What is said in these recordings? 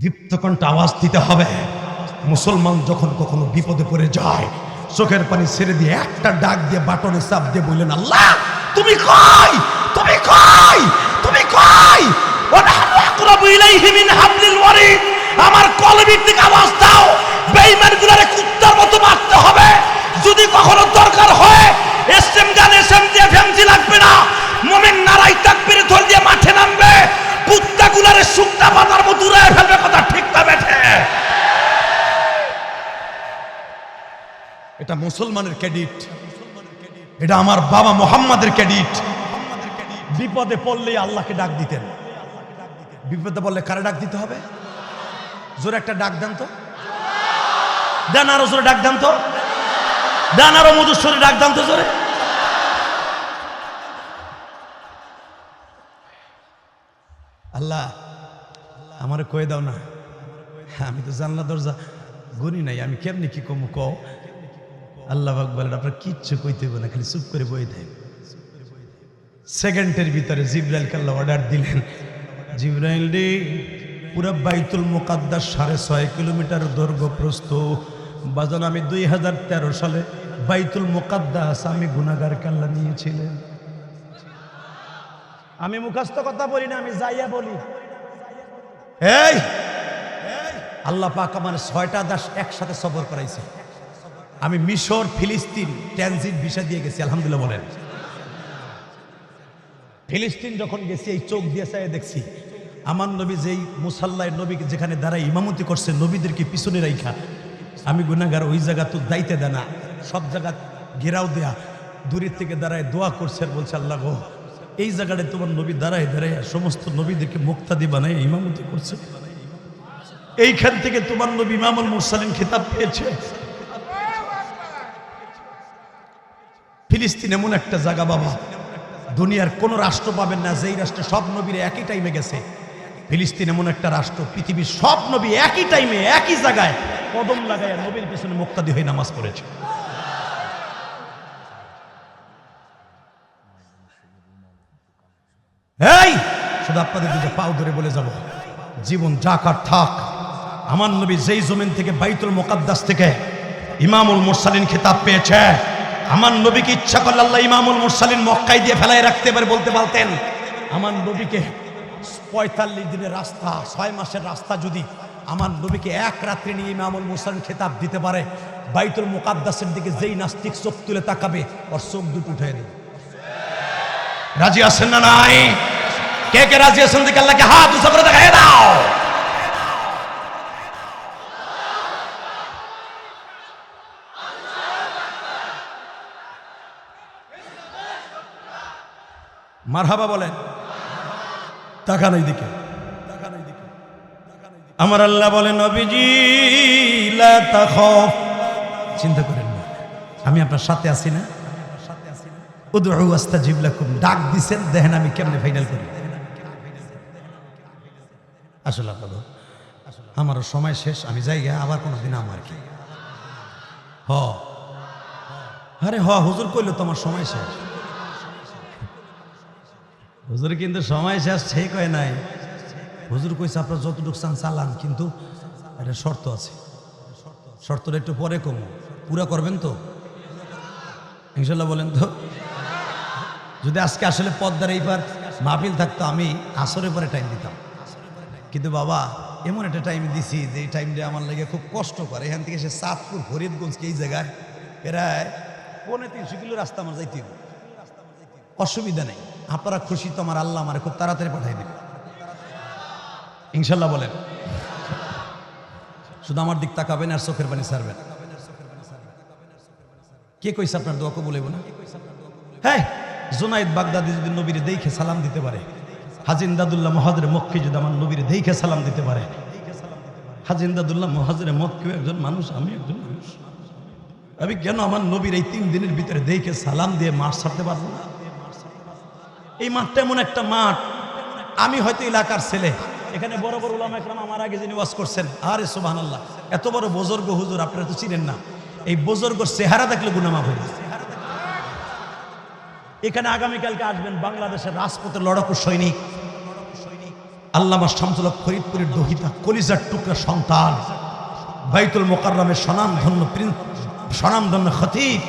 দীপ্ত কণ্ঠে আওয়াজ দিতে হবে। মুসলমান যখন কখনো বিপদে পড়ে যায়, চোখের পানি ছেড়ে দিয়ে একটা ডাক দিয়ে, বাটনে চাপ দিয়ে বললেন, আল্লাহ, তুমি কই? তুমি কই? তুমি কই? আমার কলবির দিকে আওয়াজ দাও। বেঈমানগুলোরে কুত্তার মতো মারতে হবে। যদি কখনো দরকার হয় মুসলমানের ক্রেডিট এটা আমার বাবা মোহাম্মদের ক্রেডিট বিপদে পড়লে আল্লাহকে ডাক দিতেন। বিপদে পড়লে কারে ডাক দিতে হবে? জোরে একটা ডাক দেন তো। দেন আরও জোরে ডাক দেন তো। দেন আরও মধুস্বরে ডাক দেন তো জোরে। আল্লাহ, আমার কয়ে দাও না। আমি তো জানলা দরজা গুনি নাই, আমি কেমনি কি কমু কও? আল্লাহ বলেন আপনার কিচ্ছু কইতে না, খালি চুপ করে বই দেন। সেকেন্ডের ভিতরে জিব্রাইল কাল্লা অর্ডার দিলেন। জিব্রাইল রে, পুরা বাইতুল মুকাদ্দাস সাড়ে ছয় কিলোমিটার দৈর্ঘ্য প্রস্থ বাজান, আমি দুই হাজার তেরো সালে বাইতুল মুকাদ্দাস, আমি গুনাগার কাল্লা নিয়েছিলেন। আমি মুখাস্ত কথা বলি না, আমি যাইয়া বলি। এই! আল্লাহ পাক আমার ছয়টা দাস একসাথে সফর করাইছে। আমি মিশর, ফিলিস্তিন, ট্রানজিট ভিসা দিয়ে গেছি, আলহামদুলিল্লাহ বলেন। ফিলিস্তিন যখন গেছি, এই চোখ দিয়ে চাই দেখছি, আমার নবী যেই মুসাল্লায় নবী যেখানে দাঁড়ায়, ইমামতি করছে, নবীদেরকে পিছনে রাইখা। আমি গুনাগার ওই জায়গা তো দাইতে দেনা, সব জায়গা ঘেরাও দেয়া, দূরের থেকে দাঁড়ায় দোয়া করছে আর বলছে, আল্লাহ গো, এই জায়গাটায় তোমার নবী দাঁড়ায় দাঁড়ায়, সমস্ত নবীদেরকে মুক্তাদি বানায়, ইমামতি করছে। এইখান থেকে তোমার নবী ইমামুল মুরসালিন খেতাব পেয়েছে। ফিলিস্তিন এমন একটা জায়গা বাবা, দুনিয়ার কোন রাষ্ট্র পাবেন না, যেই রাষ্ট্রে সব নবীর একই টাইমে গেছে। ফিলিস্তিন এমন একটা রাষ্ট্র, পৃথিবীর সব নবী একই টাইমে একই জায়গায় কদম লাগায় নবীর পিছনে মুক্তাদি হয়ে নামাজ পড়েছে। এই, শুধু আপনাদের পাও ধরে বলে যাব। জীবন যাকার থাক, আমার নবী যেই জমিন থেকে বাইতুল মোকাদ্দাস থেকে ইমামুল মুরসালিন খেতাব পেয়েছে আমার নবীকে ইচ্ছা করলে আল্লাহ ইমামুল মুরসালিন মক্কাই দিয়ে ফেলায় রাখতে পারে বলতে পারতেন। আমার নবীকে পঁয়তাল্লিশ দিনের রাস্তা, ছয় মাসের রাস্তা যদি আমার নবীকে এক রাত্রে নিয়ে ইমামুল মুরসালিন খেতাব দিতে পারে, বাইতুল মোকাদ্দাসের দিকে যেই নাস্তিক চোখ তুলে তাকাবে, ওর চোখ দুটো উঠে দেবে রাজি আছেন না নাই? কে কে রাজি আছেন? দিকে আল্লাহকে হাত উঁচা করে দেখাই দাও। মারহাবা বলেন। তাকান এই দিকে আমার আল্লাহ বলেন নবীজি চিন্তা করেন না, আমি আপনার সাথে আছি না। উদউ আস্তাজিব লাকুম। ডাক দিছেন, দেখেন আমি কেমনে ফাইনাল করি। আসলে আপনাদের আমারও সময় শেষ, আমি যাই আবার কোনো দিন আমার কি। হ। আরে হ, হুজুর কইলো তোমার সময় শেষ। হুজুর কিন্তু সময় শেষ সেই কয় নাই। হুজুর কইছে, আপনার যতটুকু চান চালান, কিন্তু একটা শর্ত আছে। শর্তটা একটু পরে কমো। পুরা করবেন তো? ইনশাল্লাহ বলেন তো। যদি আজকে আসলে পদ্মার এইবার মাহফিল থাকতো, আমি আসরের পরে টাইম দিতাম। কিন্তু বাবা, এমন একটা টাইম দিছি যে এই টাইমটা আমার লাগে খুব কষ্ট করে। এখান থেকে সে চাঁদপুর ফরিদগঞ্জ এই জায়গায় প্রায় পৌনে তিনশো কিলো রাস্তা আমার যাইতে অসুবিধা নেই। আপনারা খুশি তো আমার আল্লাহ আমার খুব তাড়াতাড়ি পাঠাই দেবে। ইনশাল্লাহ বলেন। শুধু আমার দিক তাকাবেন আর চোখের পানি ছাড়বেন। কে কইছে আপনার দোয়া কবুল হইব না? হ্যাঁ জুনাইদ বাগদাদি যদি নবীর দেখে সালাম দিতে পারে হাজিন্দাদুল্লাহ মহাজরে মক্কি যদি আমার নবীর দেখে সালাম দিতে পারে হাজিন্দাদুল্লাহ মহাজরে মক্কিও একজন মানুষ আমি একজন মানুষ। আমি কেন আমার নবীর এই তিন দিনের ভিতরে দেখে সালাম দিয়ে মাঠ ছাড়তে পারব না? এই মাঠটা এমন একটা মাঠ। আমি হয়তো এলাকার ছেলে। এখানে বড় বড় উলামা একরাম আমার আগে যিনি ওয়াজ করছেন আরে সুবাহ আল্লাহ এত বড় বুজুর্গ হুজুর, আপনারা তো চিনেন না। এই বুজুর্গর চেহারা দেখলে গুনামাফ হয়ে। এখানে আগামীকালকে আসবেন বাংলাদেশের রাজপথের লড়াকু সৈনিক। আল্লামা শামসুল ফরিদপুরের দহিতা, কলিজার টুকরা সন্তান। বাইতুল মোকাররমের স্বনামধন্য প্রিন্স, স্বনামধন্য খতিব।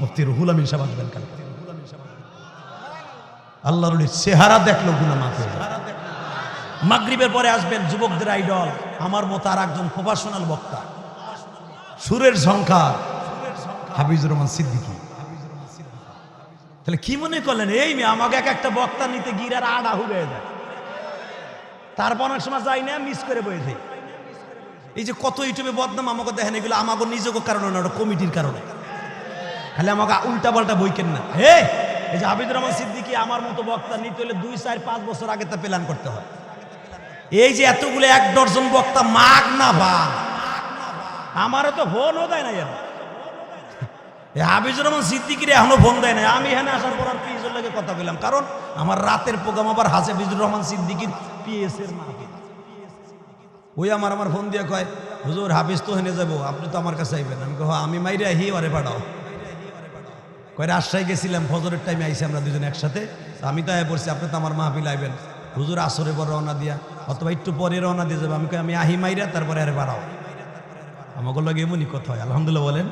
মুফতি রুহুল আমিন সাহেব আসবেন কাল আল্লাহর চেহারা দেখল গুনা মাফ হয়ে মাগরিবের পরে আসবেন যুবকদের আইডল। আমার মতো আর একজন প্রফেশনাল বক্তা। সুরের সংখ্যা হাফিজুর রহমান সিদ্দিকী। তাহলে কি মনে করলেন? এই মেয়ে আমাকে এক একটা বক্তা নিতে গিরার আড়া হয়ে যায় তারপর অনেক সময় যাই না মিস করে বয়েছে এই যে কত ইউটিউবে বদনাম আমাকে দেখেন, এগুলো আমাকে নিজেকে কারণে না, ওটা কমিটির কারণে। খালি আমাকে উল্টা পাল্টা বই কেন না? হে! এই যে হাবিদুর রহমান সিদ্দিকি আমার মতো বক্তা নিতে হলে দুই, চার, পাঁচ বছর আগে তা প্ল্যান করতে হয়। এই যে এতগুলো এক ডজন বক্তা মাগ না বা আমারও তো ফোনও দেয় না এই হাবিজুর রহমান সিদ্দিকির এখনও ফোন দেয় না আমি এখানে আসার পর আর পিএসের লাগে কথা বললাম কারণ আমার রাতের প্রোগ্রাম আবার হাসিবুর রহমান সিদ্দিকির পিএস এর মাকে। ওই আমার আমার ফোন দিয়ে কয়, হুজুর হাফিজ তো হেনে যাব। আপনি তো আমার কাছে আইবেন। আমি কহ আমি মাইরে হি ওরে পাঠাও। কয়, রাজশাহী গেছিলাম, ফজরের টাইমে আইসি আমরা দুজন একসাথে। আমি তো আয় পড়ছি, আপনি তো আমার মাহফিল আইবেন। হুজুর আসরে পর রওনা দিয়া, অথবা একটু পরে রওনা দিয়ে যাবে। আমি কই, আমি আহি মাইরা তারপরে আরে বাড়াও। আমাকে লাগে এমনই কথা হয়, আলহামদুলিল্লাহ বলেন।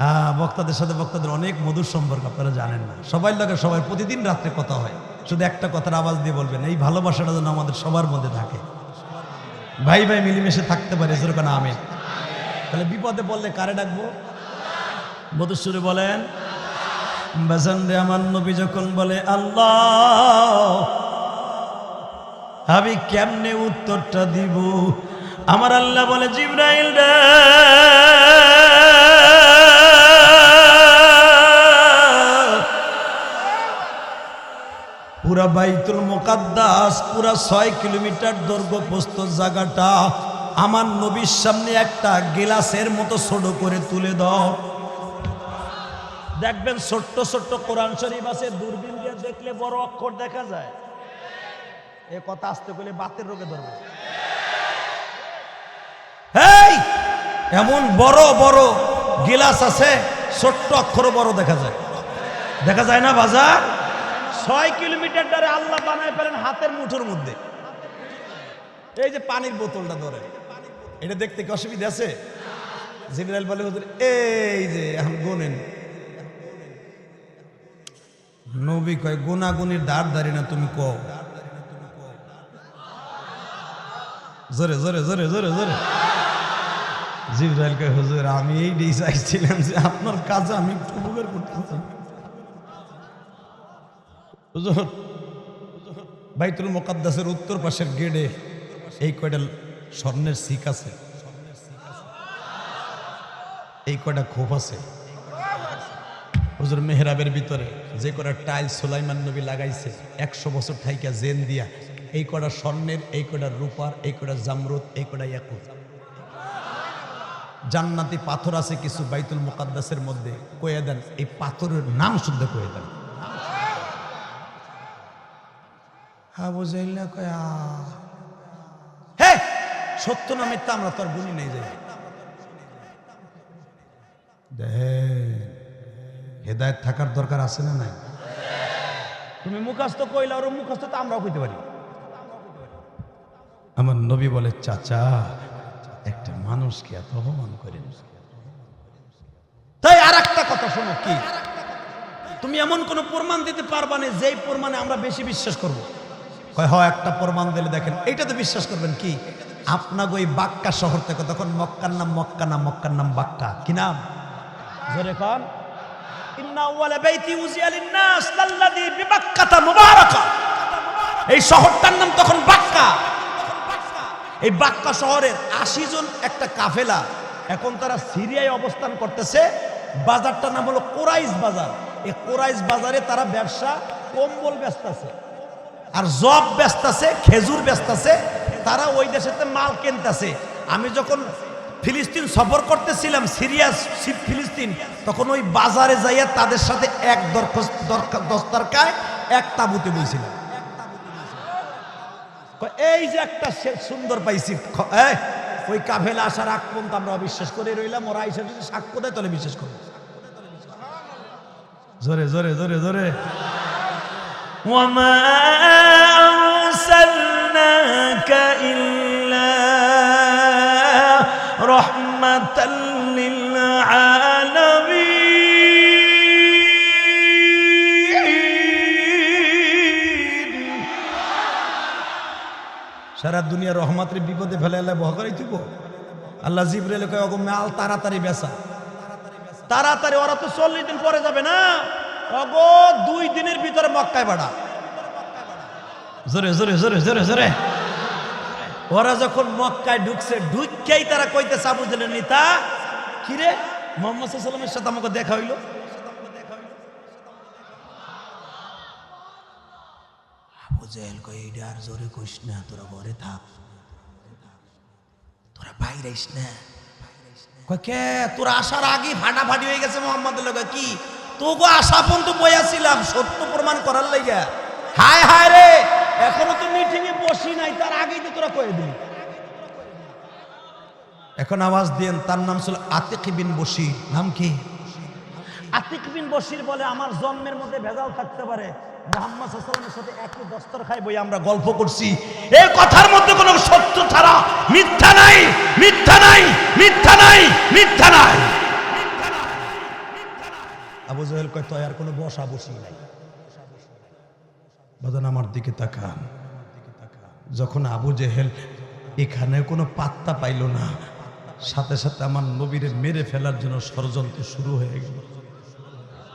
হ্যাঁ বক্তাদের সাথে বক্তাদের অনেক মধুর সম্পর্ক, আপনারা জানেন না। সবাই লাগে সবাই প্রতিদিন রাত্রে কথা হয়। শুধু একটা কথার আওয়াজ দিয়ে বলবেন, এই ভালোবাসাটা যেন আমাদের সবার মধ্যে থাকে। ভাই ভাই মিলেমিশে থাকতে পারে যেরকম আমি তাহলে বিপদে বললে কারে ডাকবো? মধুসূরে বলেন বেজান রে আমার নবী যখন বলে, আল্লাহ, আমি কেমনে উত্তরটা দিব? আমার আল্লাহ বলে, জিব্রাইল রে, পুরা বাইতুল মোকাদ্দাস, পুরা ছয় কিলোমিটার দৈর্ঘ্য প্রস্ত জায়গাটা আমার নবীর সামনে একটা গিলাসের মতো ছোট করে তুলে দাও। দেখবেন ছোট্ট ছোট্ট কোরআন শরীফ আছে দূরবীন দিয়ে দেখলে বড় অক্ষর দেখা যায়। এ কথা আসতে গেলে বাতের রোগে ধরবে। এমন বড় বড় গিলাস আছে, ছোট্ট অক্ষর বড় দেখা যায়। দেখা যায় না বাজার? ছয় কিলোমিটার দ্বারা আল্লাহ বানায় ফেলেন হাতের মুঠোর মধ্যে। এই যে পানির বোতলটা ধরে, এটা দেখতে কি অসুবিধা আছে? জিবরাইল বলে, হুজুর, এই যে এখন গোনেন। নবী কয় গুনাগুনির দাঁড় দাঁড়ি না তুমি কও। জোরে জোরে জোরে জোরে জোরে। জিবরাইল কয়, হুজুর, আমি এই চাইছিলাম যে আপনার কাজে আমি একটু উপকার করতে চাই হুজুর, বাইতুল মোকাদ্দাসের উত্তর পাশের গেটে এই কয়টা স্বর্ণের শিক আছে। এই কয়টা খোপ আছে। হুজুর মেহরাবের ভিতরে যে কটা টাইল সুলাইমান নবী লাগাইছে, একশো বছর ঠাইকা জেন দিয়া, এই কটা স্বর্ণের, এই কটা রূপার, এই কটা জামরুদ, এই কটা ইয়াকুত জান্নাতি পাথর আছে কিছু বাইতুল মোকাদ্দাসের মধ্যে কয়ে দেন, এই পাথরের নাম শুদ্ধ কয়ে দেন। কয়। সত্য না মিথ্যা আমরা তো আর গুনি নেই যাই। হেদায়ত থাকার দরকার আছে না নাই? তুমি মুখাস্ত কইলা ওর মুখাস্ত তো আমরাও কইতে পারি। আমার নবী বলে চাচা একটা মানুষকে এত অপমান করেন তাই আর একটা কথা শোনো কি? তুমি এমন কোন প্রমাণ দিতে পারবা না যেই প্রমাণে আমরা বেশি বিশ্বাস করব। কয় হয় একটা প্রমাণ দিলে দেখেন এইটাতে বিশ্বাস করবেন কি? আপনাকে ওই বাক্কা শহর থেকে তখন মক্কার নাম মক্কা নাম মক্কার নাম বাক্কা। কি নাম? জোরে কন। এই শহরটার নাম তখন বাক্কা। এই বাক্কা শহরের আশি জন একটা কাফেলা এখন তারা সিরিয়ায় অবস্থান করতেছে। বাজারটার নাম হলো কোরাইশ বাজার। এই কোরাইশ বাজারে তারা ব্যবসা, কম্বল ব্যস্ত আছে আর জব ব্যস্ত আছে খেজুর ব্যস্ত আছে তারা ওই দেশেতে মাল কিনতেছে। আমি যখন ফিলিস্তিন সফর করতেছিলাম সিরিয়া সি- ফিলিস্তিন তখন ওই বাজারে যাইয়া তাদের সাথে এক দরখাস্ত দরখা- দস্তারকায় এক তাবুতে বইছিলাম কয়, এই যে একটা সে- সুন্দর পাইছি খ- এই, ওই কাফেলা আসার আগ পর্যন্ত আমরা অবিশ্বাস করে রইলাম ওরা আইসা যদি সাক্ষ্য দেয় তাহলে বিশ্বাস করবো জোরে জোরে জোরে জোরে ওয়ামা أرسلناك إلا সারা দুনিয়া রহমাতের বিপদে ফেলে এলে বহ করাই তুইব আল্লাহ জিবরেল কয় অগম আল তাড়াতাড়ি বেসা তাড়াতাড়ি, ওরা তো চল্লিশ দিন পরে যাবে না। অগ দুই দিনের ভিতরে মক্কায় বাড়া। জোরে জোরে জোরে জোরে জোরে। ওরা যখন মক্কায় ঢুকছে ঢুককেই তারা কইতেছে, আবু জেলের নেতা, কিরে? মোহাম্মদ সাল্লামের সাথে আমাকে দেখা হইল। জেহেল কই আর জোরে কইস না, তোরা ঘরে থাক। তোরা বাইরে আইস না। কে? তোর আসার আগে ফাটাফাটি হয়ে গেছে মোহাম্মদের লগে, কি? তোকে আশা পর্যন্ত বইয়াছিলাম, সত্য প্রমাণ করার লাইগা। হায় হায় রে! এখনও তো মিটিং বসি নাই, তার আগেই তো তোরা কয়ে দিলি। এখন আওয়াজ দেন তার নাম ছিল আতিক বিন বসির নাম কি? আতিক বিন বসির বলে, আমার জন্মের মধ্যে ভেজাল থাকতে পারে। মোহাম্মদ সাথে একই দস্তর খাই বই আমরা গল্প করছি। এই কথার মধ্যে কোনো সত্য ছাড়া মিথ্যা নাই মিথ্যা নাই মিথ্যা নাই মিথ্যা নাই। আবু জাহেল কয়, তো আর কোনো বসা বসি নাই। বাদান আমার দিকে তাকান। যখন আবু জেহেল এখানে কোনো পাত্তা পাইল না, সাথে সাথে আমার নবীরে মেরে ফেলার জন্য ষড়যন্ত্র শুরু হয়ে গেল।